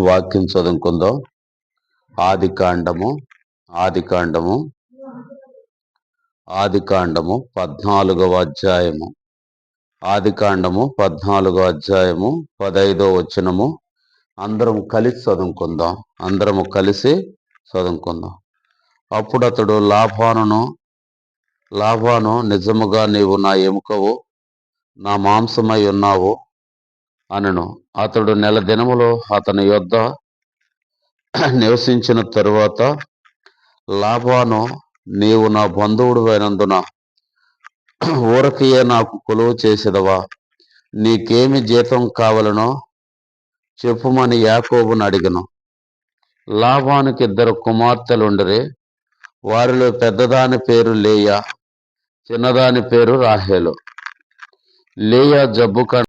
వాక్యం చదువుకుందాం. ఆది కాండము ఆది కాండము ఆది కాండము పద్నాలుగవ అధ్యాయము. ఆది కాండము పద్నాలుగో అధ్యాయము పదైదో వచనము. అందరం కలిసి చదువుకుందాం. అందరము కలిసి చదువుకుందాం. అప్పుడు అతడు లాభానును లాభాను నిజముగా నీవు నా ఎముకవు నా మాంసమై ఉన్నావు. అనను. అతడు నెల దినములో అతని యొద్ద నివసించిన తరువాత లాభాను నీవు నా బంధువుడు అయినందున ఊరకయే నాకు కొలువు చేసేదవా? నీకేమి జీతం కావలనో చెప్పుమని యాకోబును అడిగను. లాభానికి ఇద్దరు కుమార్తెలుండరే. వారిలో పెద్దదాని పేరు లేయా చిన్నదాని పేరు రాహేలు. లేయా జబ్బు